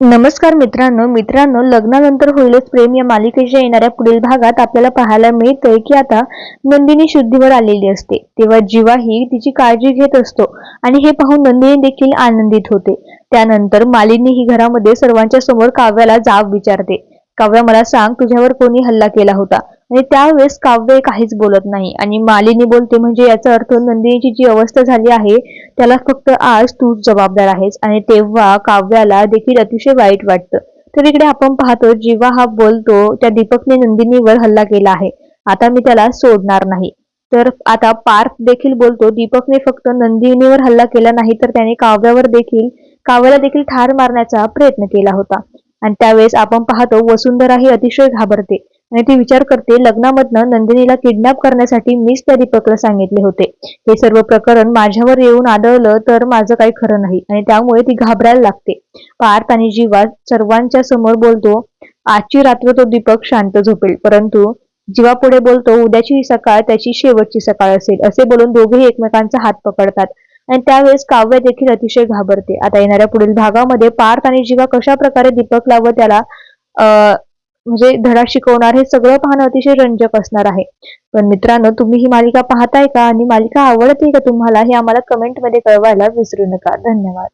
नमस्कार मित्रांनो मित्रांनो लग्नानंतर होईलच प्रेम या मालिकेच्या येणाऱ्या पुढील भागात आपल्याला पाहायला मिळतंय की आता नंदिनी शुद्धीवर आलेली असते. तेव्हा जीवा ही तिची काळजी घेत असतो आणि हे पाहून नंदिनी देखील आनंदित होते. त्यानंतर मालिनी ही घरामध्ये सर्वांच्या समोर काव्याला जाब विचारते. काव्या मला सांग तुझ्यावर कोणी हल्ला केला होता? आणि त्यावेळेस काव्य काहीच बोलत नाही. आणि मालिनी बोलते म्हणजे याचा अर्थ नंदिनीची जी अवस्था झाली आहे त्याला फक्त आज तूच जबाबदार आहेस. आणि तेव्हा काव्याला देखील अतिशय वाईट वाटतं. तर इकडे आपण पाहतो जेव्हा हा बोलतो त्या दीपकने नंदिनीवर हल्ला केला आहे. आता मी त्याला सोडणार नाही. तर आता पार्थ देखील बोलतो दीपकने फक्त नंदिनीवर हल्ला केला नाही तर त्याने काव्यावर देखील काव्याला देखील ठार मारण्याचा प्रयत्न केला होता. आणि त्यावेळेस आपण पाहतो वसुंधरा ही अतिशय घाबरते. आणि ती विचार करते लग्नामधनं नंदिनीला किडनॅप करण्यासाठी मीच त्या दीपकला सांगितले होते. हे सर्व प्रकरण माझ्यावर येऊन आढळलं तर माझं काही खरं नाही आणि त्यामुळे ती घाबरायला लागते. पार्थ आणि जीवा सर्वांच्या समोर बोलतो आजची रात्र तो दीपक शांत झोपेल परंतु जीवा पुढे बोलतो उद्याची ही सकाळ त्याची शेवटची सकाळ असेल असे बोलून दोघेही एकमेकांचा हात पकडतात. आणि त्यावेळेस काव्य देखील अतिशय घाबरते. आता येणाऱ्या पुढील भागामध्ये पार्थ आणि जीवा कशा प्रकारे दीपकला व त्याला अं म्हणजे धडा शिकवणार हे सगळं पाहणं अतिशय रंजक असणार आहे. पण मित्रांनो तुम्ही ही मालिका पाहताय का? आणि मालिका आवडते का तुम्हाला? हे आम्हाला कमेंटमध्ये कळवायला विसरू नका. धन्यवाद.